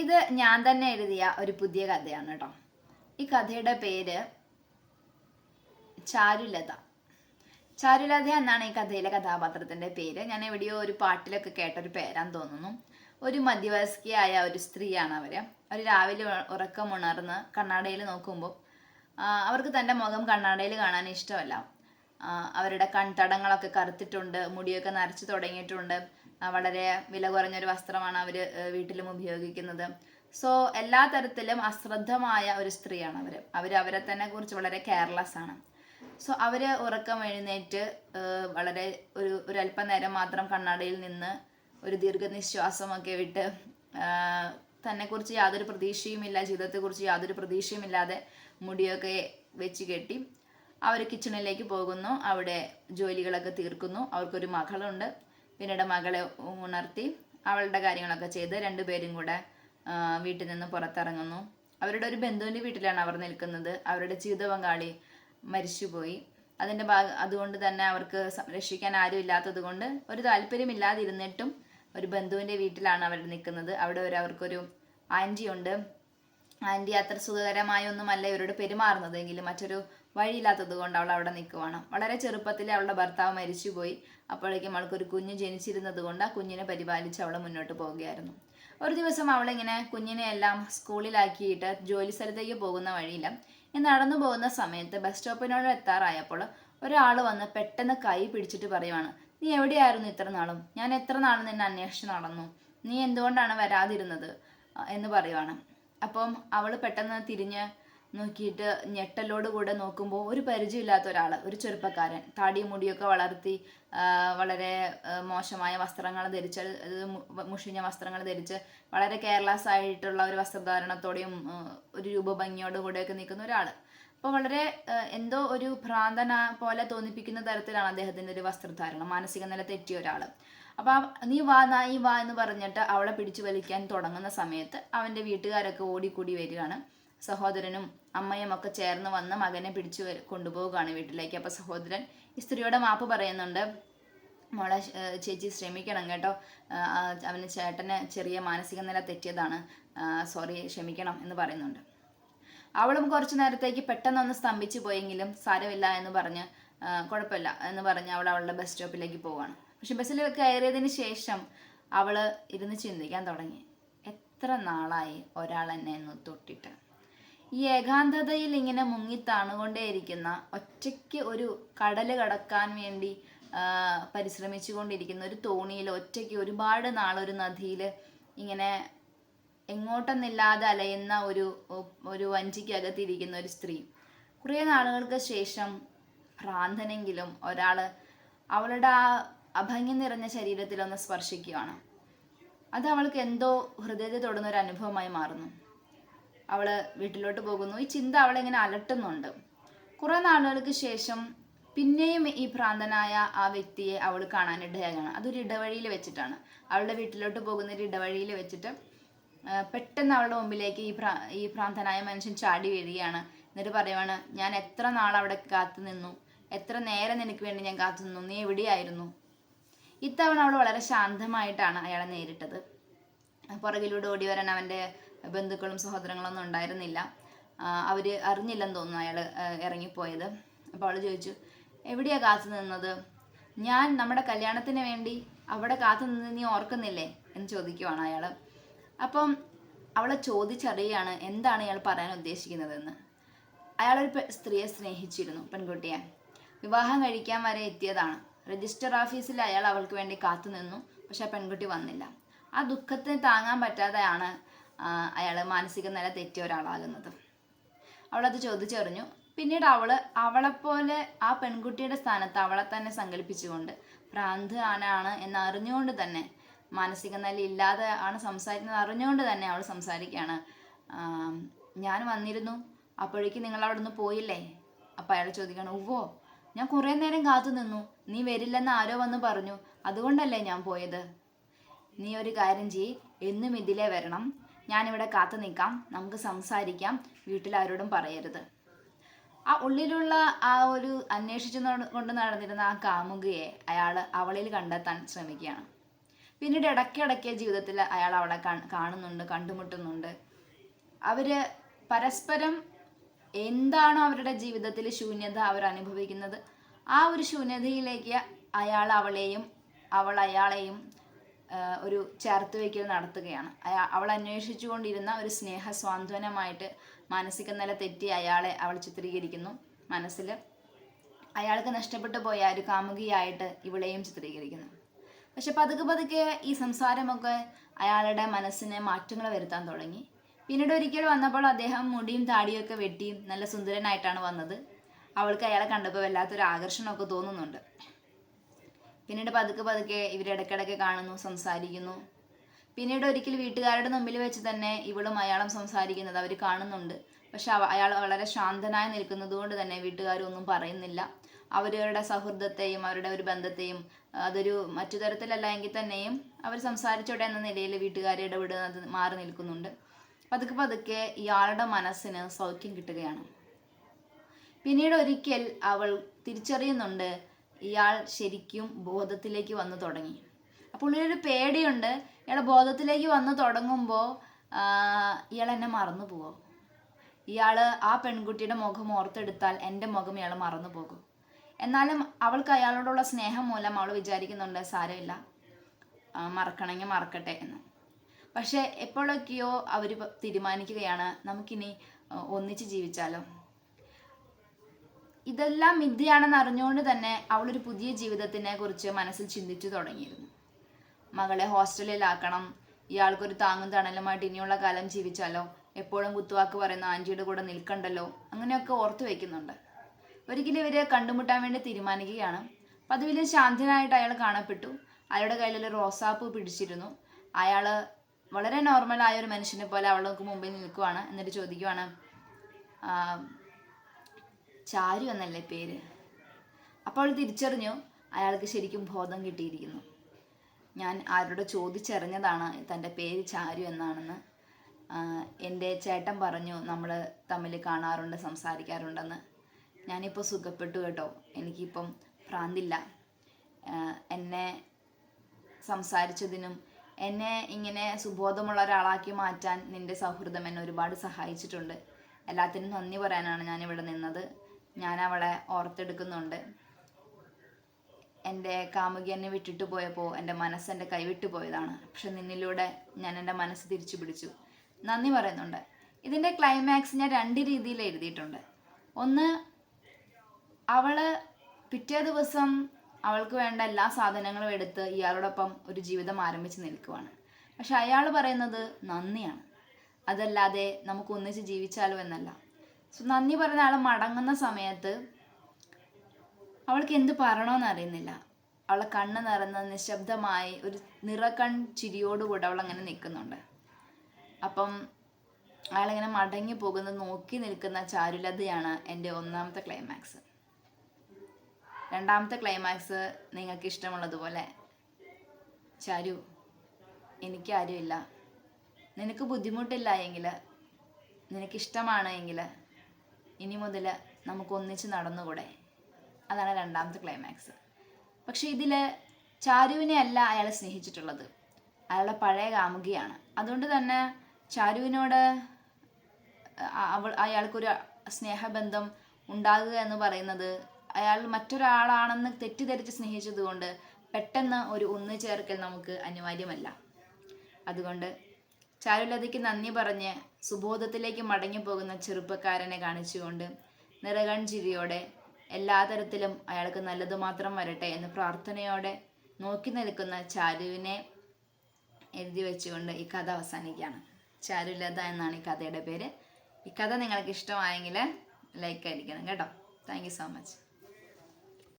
ഇത് ഞാൻ തന്നെ എഴുതിയ ഒരു പുതിയ കഥയാണ് കേട്ടോ ഈ കഥയുടെ പേര് ചാരുലത. ചാരുലത എന്നാണ് ഈ കഥയിലെ കഥാപാത്രത്തിന്റെ പേര്. ഞാൻ എവിടെയോ ഒരു പാട്ടിലൊക്കെ കേട്ട ഒരു പേരാന്ന് തോന്നുന്നു. ഒരു മധ്യവയസ്കയായ ഒരു സ്ത്രീയാണ് അവർ. അവർ രാവിലെ ഉറക്കം ഉണർന്ന് കണ്ണാടയിൽ നോക്കുമ്പോൾ അവർക്ക് തന്റെ മുഖം കണ്ണാടയിൽ കാണാൻ ഇഷ്ടമല്ല. അവരുടെ കൺതടങ്ങളൊക്കെ കറുത്തിട്ടുണ്ട് മുടിയൊക്കെ നരച്ചു തുടങ്ങിയിട്ടുണ്ട്. വളരെ വില കുറഞ്ഞൊരു വസ്ത്രമാണ് അവർ വീട്ടിലും ഉപയോഗിക്കുന്നത്. സോ എല്ലാ തരത്തിലും അശ്രദ്ധമായ ഒരു സ്ത്രീയാണ് അവർ അവർ അവരെ തന്നെ കുറിച്ച് വളരെ കെയർലെസ് ആണ്. സോ അവർ ഉറക്കം എഴുന്നേറ്റ് വളരെ ഒരു ഒരു അല്പനേരം മാത്രം കണ്ണടയിൽ നിന്ന് ഒരു ദീർഘനിശ്വാസമൊക്കെ വിട്ട് തന്നെക്കുറിച്ച് യാതൊരു പ്രതീക്ഷയുമില്ല ജീവിതത്തെക്കുറിച്ച് യാതൊരു പ്രതീക്ഷയുമില്ലാതെ മുടിയൊക്കെ വെച്ച് കെട്ടി അവർ കിച്ചണിലേക്ക് പോകുന്നു. അവിടെ ജോലികളൊക്കെ തീർക്കുന്നു. അവർക്കൊരു മകളുണ്ട്. പിന്നീട് മകളെ ഉണർത്തി അവളുടെ കാര്യങ്ങളൊക്കെ ചെയ്ത് രണ്ടുപേരും കൂടെ വീട്ടിൽ നിന്ന് പുറത്തിറങ്ങുന്നു. അവരുടെ ഒരു ബന്ധുവിന്റെ വീട്ടിലാണ് അവർ നിൽക്കുന്നത്. അവരുടെ ജീവിത പങ്കാളി മരിച്ചുപോയി. അതിന്റെ ഭാഗ അതുകൊണ്ട് തന്നെ അവർക്ക് സംരക്ഷിക്കാൻ ആരും ഇല്ലാത്തത് കൊണ്ട് ഒരു താല്പര്യമില്ലാതിരുന്നിട്ടും ഒരു ബന്ധുവിന്റെ വീട്ടിലാണ് അവർ നിൽക്കുന്നത്. അവിടെ ഒരു അവർക്കൊരു ആന്റി ഉണ്ട് ആന്റി അത്ര സുഖകരമായ ഒന്നുമല്ല ഇവരോട് പെരുമാറുന്നത്. എങ്കിലും മറ്റൊരു വഴിയില്ലാത്തത് കൊണ്ട് അവൾ അവിടെ നിൽക്കുവാണ്. വളരെ ചെറുപ്പത്തിൽ അവളുടെ ഭർത്താവ് മരിച്ചുപോയി. അപ്പോഴേക്കും അവൾക്ക് ഒരു കുഞ്ഞ് ജനിച്ചിരുന്നത് കൊണ്ട് ആ കുഞ്ഞിനെ പരിപാലിച്ച് അവൾ മുന്നോട്ട് പോവുകയായിരുന്നു. ഒരു ദിവസം അവളിങ്ങനെ കുഞ്ഞിനെ എല്ലാം സ്കൂളിലാക്കിയിട്ട് ജോലി സ്ഥലത്തേക്ക് പോകുന്ന വഴിയില്ല. നടന്നു പോകുന്ന സമയത്ത് ബസ് സ്റ്റോപ്പിനോട് എത്താറായപ്പോൾ ഒരാൾ വന്ന് പെട്ടെന്ന് കൈ പിടിച്ചിട്ട് പറയുവാണ് നീ എവിടെയായിരുന്നു ഇത്ര നാളും? ഞാൻ എത്ര നാളും നിന്നെ അന്വേഷിച്ച് നടന്നു? നീ എന്തുകൊണ്ടാണ് വരാതിരുന്നത്? എന്ന് പറയുവാണ്. അപ്പം അവൾ പെട്ടെന്ന് തിരിഞ്ഞ് നോക്കിയിട്ട് ഞെട്ടലോട് കൂടെ നോക്കുമ്പോൾ ഒരു പരിചയമില്ലാത്ത ഒരാൾ ഒരു ചെറുപ്പക്കാരൻ. താടിയും മുടിയൊക്കെ വളർത്തി വളരെ മോശമായ വസ്ത്രങ്ങൾ ധരിച്ച് മുഷിഞ്ഞ വസ്ത്രങ്ങൾ ധരിച്ച് വളരെ കെയർലെസ് ആയിട്ടുള്ള ഒരു വസ്ത്രധാരണത്തോടെയും ഒരു രൂപഭംഗിയോട് കൂടെയൊക്കെ നിൽക്കുന്ന ഒരാൾ അപ്പോൾ വളരെ എന്തോ ഒരു ഭ്രാന്തന പോലെ തോന്നിപ്പിക്കുന്ന തരത്തിലാണ് അദ്ദേഹത്തിന്റെ ഒരു വസ്ത്രധാരണം. മാനസിക നില തെറ്റിയ ഒരാൾ അപ്പോൾ നീ വാ നായി വാ എന്ന് പറഞ്ഞിട്ട് അവളെ പിടിച്ചു വലിക്കാൻ തുടങ്ങുന്ന സമയത്ത് അവന്റെ വീട്ടുകാരൊക്കെ ഓടിക്കൂടി വരികയാണ്. സഹോദരനും അമ്മയും ഒക്കെ ചേർന്ന് വന്ന് മകനെ പിടിച്ചു കൊണ്ടുപോവുകയാണ് വീട്ടിലേക്ക്. അപ്പോൾ സഹോദരൻ ഈ സ്ത്രീയോട് മാപ്പ് പറയുന്നുണ്ട് മോളെ ചേച്ചി ശ്രമിക്കണം കേട്ടോ. അവന് ചേട്ടന് ചെറിയ മാനസിക നില തെറ്റിയതാണ്. സോറി ക്ഷമിക്കണം എന്ന് പറയുന്നുണ്ട്. അവളും കുറച്ചു നേരത്തേക്ക് പെട്ടെന്നൊന്ന് സ്തംഭിച്ചു പോയെങ്കിലും സാരമില്ല എന്ന് പറഞ്ഞ് കുഴപ്പമില്ല എന്ന് പറഞ്ഞ് അവൾ അവളുടെ ബസ് സ്റ്റോപ്പിലേക്ക് പോവാണ് പക്ഷെ ബസ്സിൽ കയറിയതിന് ശേഷം അവൾ ഇരുന്ന് ചിന്തിക്കാൻ തുടങ്ങി. എത്ര നാളായി ഒരാൾ എന്നെ ഒന്ന് തൊട്ടിട്ട്? ഈ ഏകാന്തതയിൽ ഇങ്ങനെ മുങ്ങി താണുകൊണ്ടേയിരിക്കുന്ന ഒറ്റയ്ക്ക് ഒരു കടൽ കടക്കാൻ വേണ്ടി പരിശ്രമിച്ചു കൊണ്ടിരിക്കുന്ന ഒരു തോണിയിൽ ഒറ്റയ്ക്ക് ഒരുപാട് നാളൊരു നദിയിൽ ഇങ്ങനെ എങ്ങോട്ടെന്നില്ലാതെ അലയുന്ന ഒരു ഒരു വഞ്ചിക്കകത്തിരിക്കുന്ന ഒരു സ്ത്രീ. കുറേ നാളുകൾക്ക് ശേഷം ഭ്രാന്തനെങ്കിലും ഒരാൾ അവളുടെ ആ അഭംഗി നിറഞ്ഞ ശരീരത്തിൽ ഒന്ന് സ്പർശിക്കുകയാണ്. അത് അവൾക്ക് എന്തോ ഹൃദയത്തെ തൊടുന്ന ഒരു അനുഭവമായി മാറുന്നു. അവൾ വീട്ടിലോട്ട് പോകുന്നു. ഈ ചിന്ത അവളെ ഇങ്ങനെ അലട്ടുന്നുണ്ട്. കുറേ നാളുകൾക്ക് ശേഷം പിന്നെയും ഈ ഭ്രാന്തനായ ആ വ്യക്തിയെ അവൾ കാണാനിടയാകാണ് അതൊരു ഇടവഴിയിൽ വെച്ചിട്ടാണ്. അവളുടെ വീട്ടിലോട്ട് പോകുന്ന ഒരു ഇടവഴിയിൽ വെച്ചിട്ട് പെട്ടെന്ന് അവളുടെ മുമ്പിലേക്ക് ഈ ഭ്രാ ഈ ഭ്രാന്തനായ മനുഷ്യൻ ചാടി വീഴുകയാണ്. എന്നിട്ട് പറയുവാണ് ഞാൻ എത്ര നാൾ അവിടെ കാത്തു നിന്നു? എത്ര നേരം നിനക്ക് വേണ്ടി ഞാൻ കാത്തു നിന്നു? നീ എവിടെയായിരുന്നു? ഇത്തവണ അവൾ വളരെ ശാന്തമായിട്ടാണ് അയാളെ നേരിട്ടത്. പുറകിലൂടെ ഓടി വരാൻ അവന്റെ ബന്ധുക്കളും സഹോദരങ്ങളൊന്നും ഉണ്ടായിരുന്നില്ല. അവർ അറിഞ്ഞില്ലെന്ന് തോന്നുന്നു അയാൾ ഇറങ്ങിപ്പോയത്. അപ്പോൾ അവൾ ചോദിച്ചു എവിടെയാ കാത്തു നിന്നത്? ഞാൻ നമ്മുടെ കല്യാണത്തിന് വേണ്ടി അവിടെ കാത്തു നിന്ന് നീ ഓർക്കുന്നില്ലേ? എന്ന് ചോദിക്കുവാണ് അയാൾ അപ്പം അവളെ ചോദിച്ചറിയാണ് എന്താണ് ഇയാൾ പറയാൻ ഉദ്ദേശിക്കുന്നതെന്ന്. അയാളൊരു സ്ത്രീയെ സ്നേഹിച്ചിരുന്നു പെൺകുട്ടിയെ. വിവാഹം കഴിക്കാൻ വരെ എത്തിയതാണ്. രജിസ്റ്റർ ഓഫീസിൽ അയാൾ അവൾക്ക് വേണ്ടി കാത്തു നിന്നു പക്ഷെ ആ പെൺകുട്ടി വന്നില്ല. ആ ദുഃഖത്തിന് താങ്ങാൻ പറ്റാതെയാണ് അയാൾ മാനസിക നില തെറ്റിയ ഒരാളാകുന്നത്. അവളത് ചോദിച്ചറിഞ്ഞു. പിന്നീട് അവൾ അവളെപ്പോലെ ആ പെൺകുട്ടിയുടെ സ്ഥാനത്ത് അവളെ തന്നെ സങ്കല്പിച്ചുകൊണ്ട് ഭ്രാന്ത് ആനാണ് എന്നറിഞ്ഞുകൊണ്ട് തന്നെ മാനസിക നില ഇല്ലാതെ ആണ് സംസാരിക്കുന്നത് അറിഞ്ഞുകൊണ്ട് തന്നെ അവൾ സംസാരിക്കുകയാണ്. ഞാൻ വന്നിരുന്നു. അപ്പോഴേക്കും നിങ്ങൾ അവിടെ നിന്ന് പോയില്ലേ? അപ്പം അയാൾ ചോദിക്കണം ഉവ്വോ ഞാൻ കുറേ നേരം കാത്തു നിന്നു. നീ വരില്ലെന്ന് ആരോ വന്ന് പറഞ്ഞു. അതുകൊണ്ടല്ലേ ഞാൻ പോയത്? നീ ഒരു കാര്യം ചെയ്യ്. എന്നും ഇതിലേ വരണം. ഞാനിവിടെ കാത്തു നിൽക്കാം. നമുക്ക് സംസാരിക്കാം. വീട്ടിലാരോടും പറയരുത്. ആ ഉള്ളിലുള്ള ആ ഒരു അന്വേഷിച്ചു കൊണ്ട് നടന്നിരുന്ന ആ കാമുകയെ അയാൾ അവളിൽ കണ്ടെത്താൻ ശ്രമിക്കുകയാണ്. പിന്നീട് ഇടയ്ക്കിടയ്ക്ക് ജീവിതത്തിൽ അയാൾ അവളെ കാണുന്നുണ്ട് കണ്ടുമുട്ടുന്നുണ്ട്. അവർ പരസ്പരം എന്താണോ അവരുടെ ജീവിതത്തിൽ ശൂന്യത അവർ അനുഭവിക്കുന്നത് ആ ഒരു ശൂന്യതയിലേക്ക് അയാൾ അവളെയും അവൾ അയാളെയും ഒരു ചേർത്ത് വയ്ക്കൽ നടത്തുകയാണ്. അവൾ അന്വേഷിച്ചു കൊണ്ടിരുന്ന ഒരു സ്നേഹ സ്വാന്തനമായിട്ട് മാനസിക നില തെറ്റി അയാളെ അവൾ ചിത്രീകരിക്കുന്നു മനസ്സിൽ. അയാൾക്ക് നഷ്ടപ്പെട്ടു പോയ ഒരു കാമുകിയായിട്ട് ഇവളെയും ചിത്രീകരിക്കുന്നു. പക്ഷെ പതുക്കെ പതുക്കെ ഈ സംസാരമൊക്കെ അയാളുടെ മനസ്സിനെ മാറ്റങ്ങൾ വരുത്താൻ തുടങ്ങി. പിന്നീട് ഒരിക്കൽ വന്നപ്പോൾ അദ്ദേഹം മുടിയും താടിയൊക്കെ വെട്ടിയും നല്ല സുന്ദരനായിട്ടാണ് വന്നത്. അവൾക്ക് അയാളെ കണ്ടപ്പോൾ വല്ലാത്തൊരു ആകർഷണമൊക്കെ തോന്നുന്നുണ്ട്. പിന്നീട് പതുക്കെ പതുക്കെ ഇവർ ഇടയ്ക്കിടയ്ക്ക് കാണുന്നു സംസാരിക്കുന്നു. പിന്നീട് ഒരിക്കൽ വീട്ടുകാരുടെ മുമ്പിൽ വെച്ച് തന്നെ ഇവളും അയാളും സംസാരിക്കുന്നത് അവർ കാണുന്നുണ്ട്. പക്ഷെ അയാൾ വളരെ ശാന്തനായി നിൽക്കുന്നത് കൊണ്ട് തന്നെ വീട്ടുകാരൊന്നും പറയുന്നില്ല. അവരുടെ സൗഹൃദത്തെയും അവരുടെ ഒരു ബന്ധത്തെയും അതൊരു മറ്റു തരത്തിലല്ല എങ്കിൽ തന്നെയും അവർ സംസാരിച്ചോട്ടെ എന്ന നിലയിൽ വീട്ടുകാരെ ഇടപെടുന്നത് മാറി നിൽക്കുന്നുണ്ട്. പതുക്കെ പതുക്കെ ഇയാളുടെ മനസ്സിന് സൗഖ്യം കിട്ടുകയാണ്. പിന്നീട് ഒരിക്കൽ അവൾ തിരിച്ചറിയുന്നുണ്ട് ഇയാൾ ശരിക്കും ബോധത്തിലേക്ക് വന്നു തുടങ്ങി. അപ്പോൾ ഉള്ളിലൊരു പേടിയുണ്ട്. ഇയാൾ ബോധത്തിലേക്ക് വന്നു തുടങ്ങുമ്പോൾ ഇയാൾ എന്നെ മറന്നു പോകും. ഇയാൾ ആ പെൺകുട്ടിയുടെ മുഖം ഓർത്തെടുത്താൽ എന്റെ മുഖം ഇയാൾ മറന്നു പോകും. എന്നാലും അവൾക്ക് അയാളോടുള്ള സ്നേഹം മൂലം അവൾ വിചാരിക്കുന്നുണ്ട് സാരമില്ല. മറക്കണമെങ്കിൽ മറക്കട്ടെ എന്ന്. പക്ഷേ എപ്പോഴൊക്കെയോ അവർ തീരുമാനിക്കുകയാണ് നമുക്കിനി ഒന്നിച്ച് ജീവിച്ചാലോ? ഇതെല്ലാം മിഥ്യയാണെന്ന് അറിഞ്ഞുകൊണ്ട് തന്നെ അവളൊരു പുതിയ ജീവിതത്തിനെ കുറിച്ച് മനസ്സിൽ ചിന്തിച്ചു തുടങ്ങിയിരുന്നു. മകളെ ഹോസ്റ്റലിലാക്കണം. ഇയാൾക്കൊരു താങ്ങും തണലുമായിട്ട് ഇനിയുള്ള കാലം ജീവിച്ചാലോ? എപ്പോഴും കുത്തുവാക്ക് പറയുന്ന ആന്റിയുടെ കൂടെ നിൽക്കണ്ടല്ലോ? അങ്ങനെയൊക്കെ ഓർത്തു വെക്കുന്നുണ്ട്. ഒരിക്കലും ഇവരെ കണ്ടുമുട്ടാൻ വേണ്ടി തീരുമാനിക്കുകയാണ്. പതിവിൽ ശാന്തനായിട്ട് അയാൾ കാണപ്പെട്ടു. അയാളുടെ കയ്യിൽ ഒരു റോസാപ്പൂ പിടിച്ചിരുന്നു. അയാൾ വളരെ നോർമലായ ഒരു മനുഷ്യനെ പോലെ അവൾക്ക് മുമ്പിൽ നിൽക്കുവാണ് എന്നിട്ട് ചോദിക്കുവാണ് "ആ, ചാരു എന്നല്ലേ പേര്? അപ്പോൾ തിരിച്ചറിഞ്ഞു അയാൾക്ക് ശരിക്കും ബോധം കിട്ടിയിരിക്കുന്നു. ഞാൻ ആരോട് ചോദിച്ചറിഞ്ഞതാണ് തന്റെ പേര് ചാരു എന്നാണെന്ന്. എന്റെ ചേട്ടൻ പറഞ്ഞു നമ്മൾ തമ്മിൽ കാണാറുണ്ട് സംസാരിക്കാറുണ്ടെന്ന്. ഞാനിപ്പോൾ സുഖപ്പെട്ടു കേട്ടോ. എനിക്കിപ്പം ഭ്രാന്തില്ല. എന്നെ സംസാരിച്ചതിനും എന്നെ ഇങ്ങനെ സുബോധമുള്ള ഒരാളാക്കി മാറ്റാൻ നിന്റെ സൗഹൃദം എന്നെ ഒരുപാട് സഹായിച്ചിട്ടുണ്ട്. എല്ലാത്തിനും നന്ദി പറയാനാണ് ഞാനിവിടെ നിന്നത്. ഞാൻ അവളെ ഓർത്തെടുക്കുന്നുണ്ട്. എന്റെ കാമുകി എന്നെ വിട്ടിട്ട് പോയപ്പോൾ എന്റെ മനസ്സ് എന്റെ കൈവിട്ടു പോയതാണ്. പക്ഷെ നിന്നിലൂടെ ഞാൻ എന്റെ മനസ്സ് തിരിച്ചു പിടിച്ചു. നന്ദി പറയുന്നുണ്ട്. ഇതിന്റെ ക്ലൈമാക്സ് ഞാൻ രണ്ട് രീതിയിൽ എഴുതിയിട്ടുണ്ട്. ഒന്ന് അവൾ പിറ്റേ ദിവസം അവൾക്ക് വേണ്ട എല്ലാ സാധനങ്ങളും എടുത്ത് ഇയാളോടൊപ്പം ഒരു ജീവിതം ആരംഭിച്ച് നിൽക്കുവാണ്. പക്ഷെ അയാൾ പറയുന്നത് നന്ദിയാണ്. അതല്ലാതെ നമുക്ക് ഒന്നിച്ച് ജീവിച്ചാലോ എന്നല്ല. സോ നന്ദി പറഞ്ഞ ആൾ മടങ്ങുന്ന സമയത്ത് അവൾക്ക് എന്ത് പറയണമെന്ന് അറിയുന്നില്ല. അവളെ കണ്ണ് നിറഞ്ഞ നിശബ്ദമായി ഒരു നിറകൺ ചിരിയോടുകൂടെ അവൾ അങ്ങനെ നിൽക്കുന്നുണ്ട്. അപ്പം അയാളിങ്ങനെ മടങ്ങി പോകുന്നത് നോക്കി നിൽക്കുന്ന ചാരുലതയാണ് എന്റെ ഒന്നാമത്തെ ക്ലൈമാക്സ്. രണ്ടാമത്തെ ക്ലൈമാക്സ് നിങ്ങൾക്ക് ഇഷ്ടമുള്ളതുപോലെ ചാരു എനിക്കാരുമില്ല നിനക്ക് ബുദ്ധിമുട്ടില്ല എങ്കിൽ നിനക്കിഷ്ടമാണ് എങ്കിൽ ഇനി മുതൽ നമുക്ക് ഒന്നിച്ച് നടന്നുകൂടെ? അതാണ് രണ്ടാമത്തെ ക്ലൈമാക്സ് പക്ഷെ ഇതിൽ ചാരുവിനെ അല്ല അയാൾ സ്നേഹിച്ചിട്ടുള്ളത്. അയാളുടെ പഴയ കാമുകിയാണ്. അതുകൊണ്ട് തന്നെ ചാരുവിനോട് അവൾ അയാൾക്കൊരു സ്നേഹബന്ധം ഉണ്ടാകുക എന്ന് പറയുന്നത് അയാൾ മറ്റൊരാളാണെന്ന് തെറ്റിദ്ധരിച്ച് സ്നേഹിച്ചതുകൊണ്ട് പെട്ടെന്ന് ഒരു ഒന്നു ചേർക്കൽ നമുക്ക് അനിവാര്യമല്ല. അതുകൊണ്ട് ചാരുലതയ്ക്ക് നന്ദി പറഞ്ഞ് സുബോധത്തിലേക്ക് മടങ്ങി പോകുന്ന ചെറുപ്പക്കാരനെ കാണിച്ചുകൊണ്ട് നിറകൺ ചിരിയോടെ എല്ലാ തരത്തിലും അയാൾക്ക് നല്ലത് മാത്രം വരട്ടെ എന്ന് പ്രാർത്ഥനയോടെ നോക്കി നിൽക്കുന്ന ചാരുവിനെ എഴുതി വെച്ചുകൊണ്ട് ഈ കഥ അവസാനിക്കുകയാണ്. ചാരുലത എന്നാണ് ഈ കഥയുടെ പേര്. ഈ കഥ നിങ്ങൾക്ക് ഇഷ്ടമായെങ്കിൽ ലൈക്ക് ആയിരിക്കണം കേട്ടോ. Thank so much